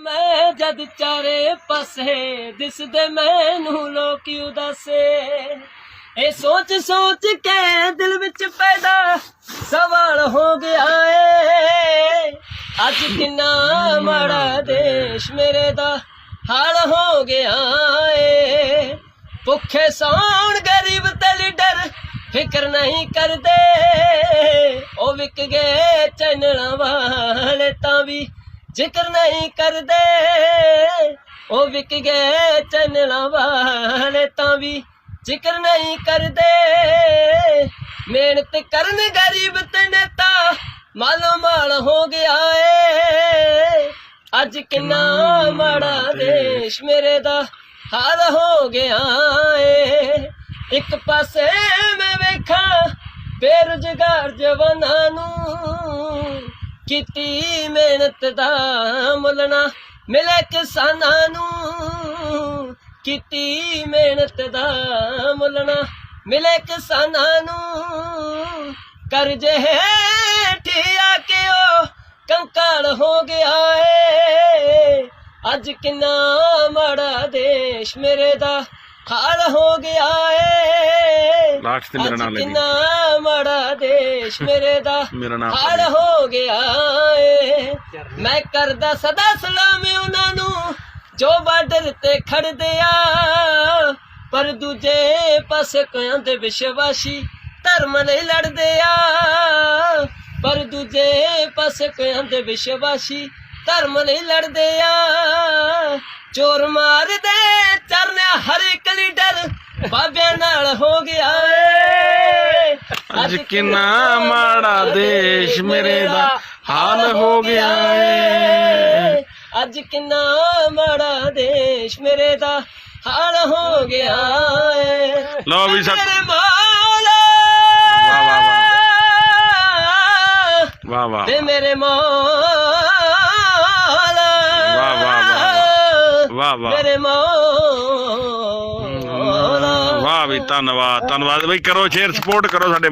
ਮੈਂ ਜਦ ਚਾਰੇ ਪਾਸੇ ਦਿਸਦੇ ਮੈਨੂੰ ਲੋਕ ਉਦਾਸੇ। ਇਹ ਸੋਚ ਸੋਚ ਕੇ ਦਿਲ ਵਿੱਚ ਪੈਦਾ ਸਵਾਲ ਹੋ ਗਿਆ ਏ। ਅੱਜ ਕਿੰਨਾ ਮਾੜਾ ਦੇਸ਼ ਮੇਰੇ ਦਾ ਹਾਲ ਹੋ ਗਿਆ ਏ। ਭੁੱਖੇ ਸੌਣ ਗਰੀਬ ਤੇ ਲੀਡਰ ਫਿਕਰ ਨਹੀਂ ਕਰਦੇ। ਉਹ ਵਿਕ ਗਏ ਚੈਨਲਾਂ ਵਾਲੇ ਤਾਂ ਵੀ ਜ਼ਿਕਰ ਨਹੀਂ ਕਰਦੇ। ਉਹ ਵਿਕ ਗਏ ਚੈਨਲਾਂ ਵਾਲੇ ਤਾਂ ਵੀ ਜ਼ਿਕਰ ਨਹੀਂ ਕਰਦੇ। ਮਿਹਨਤ ਕਰਨ ਗਰੀਬ ਤੇ ਨੇਤਾ ਮਾਲੋ ਮਾਲ ਹੋ ਗਿਆ ਏ। ਅੱਜ ਕਿੰਨਾ ਮਾੜਾ ਦੇਸ਼ ਮੇਰੇ ਦਾ ਹਾਲ ਹੋ ਗਿਆ ਏ। ਇੱਕ ਪਾਸੇ ਮੈਂ ਵੇਖਾਂ ਬੇਰੁਜ਼ਗਾਰ ਜਵਾਨਾਂ ਨੂੰ ਕੀਤੀ ਮਿਹਨਤ ਦਾ ਮੁੱਲ ਨਾ ਮਿਲੇ ਕਿਸਾਨਾਂ ਨੂੰ। ਕੀਤੀ ਮਿਹਨਤ ਦਾ ਮੁੱਲ ਨਾ ਮਿਲੇ ਕਿਸਾਨਾਂ ਨੂੰ। ਕਰਜ਼ੇ ਹੇਠਿਆ ਕੇ ਉਹ ਕੰਕਾਲ ਹੋ ਗਿਆ ਏ। ਅੱਜ ਕਿੰਨਾ ਮਾੜਾ ਦੇਸ਼ ਮੇਰੇ ਦਾ ਹਾਲ ਹੋ ਗਿਆ ਏ ਲਾਸਟ ਤੇ ਮੇਰਾ ਨਾਮ ਲੈ ਕਿੰਨਾ ਮਾੜਾ ਦੇਸ਼ ਮੇਰੇ ਦਾ ਮੇਰਾ ਨਾਮ ਹਾਲ ਹੋ ਗਿਆ ਏ। ਮੈਂ ਕਰਦਾ ਸਦਾ ਸਲਾਮ ਉਹਨਾਂ ਨੂੰ ਜੋ ਬਾਰਡਰ ਤੇ ਖੜਦੇ ਆ। ਪਰ ਦੂਜੇ ਪਾਸੇ ਕਿਆਂ ਦੇ ਵਿਸ਼ਵਾਸੀ ਧਰਮ ਲਈ ਲੜਦੇ ਆ। ਪਰ ਦੂਜੇ ਪਾਸੇ ਕਿਆਂ ਦੇ ਵਿਸ਼ਵਾਸੀ ਧਰਮ ਲਈ ਲੜਦੇ ਆ। ਚੋਰ ਮਾਰਦੇ ਚਰਨਿਆ ਹਰ ਇੱਕ ਲੀਡਰ ਬਾਬਿਆਂ ਨਾਲ ਹੋ ਗਿਆ ਏ। ਅੱਜ ਕਿੰਨਾ ਮਾੜਾ ਦੇਸ਼ ਮੇਰੇ ਦਾ ਹਾਲ ਹੋ ਗਿਆ ਏ। ਅੱਜ ਕਿੰਨਾ ਮਾੜਾ ਦੇਸ਼ ਮੇਰੇ ਦਾ ਹਾਲ ਹੋ ਗਿਆ ਏ। ਲਓ ਵੀ ਸਤ ਮੇਰੇ ਮੌਲਾ ਵਾਹ, ਵਾਹ, ਵਾਹ। ਵਾਹ ਤੇ ਮੇਰੇ ਮੌਲਾ ਵਾਹ, ਵਾਹ, ਵਾਹ, ਵਾਹ। ਮੇਰੇ ਮੌਲਾ ਧੰਨਵਾਦ ਧੰਨਵਾਦ। ਬਈ ਕਰੋ ਸ਼ੇਅਰ ਸਪੋਰਟ ਕਰੋ ਸਾਡੇ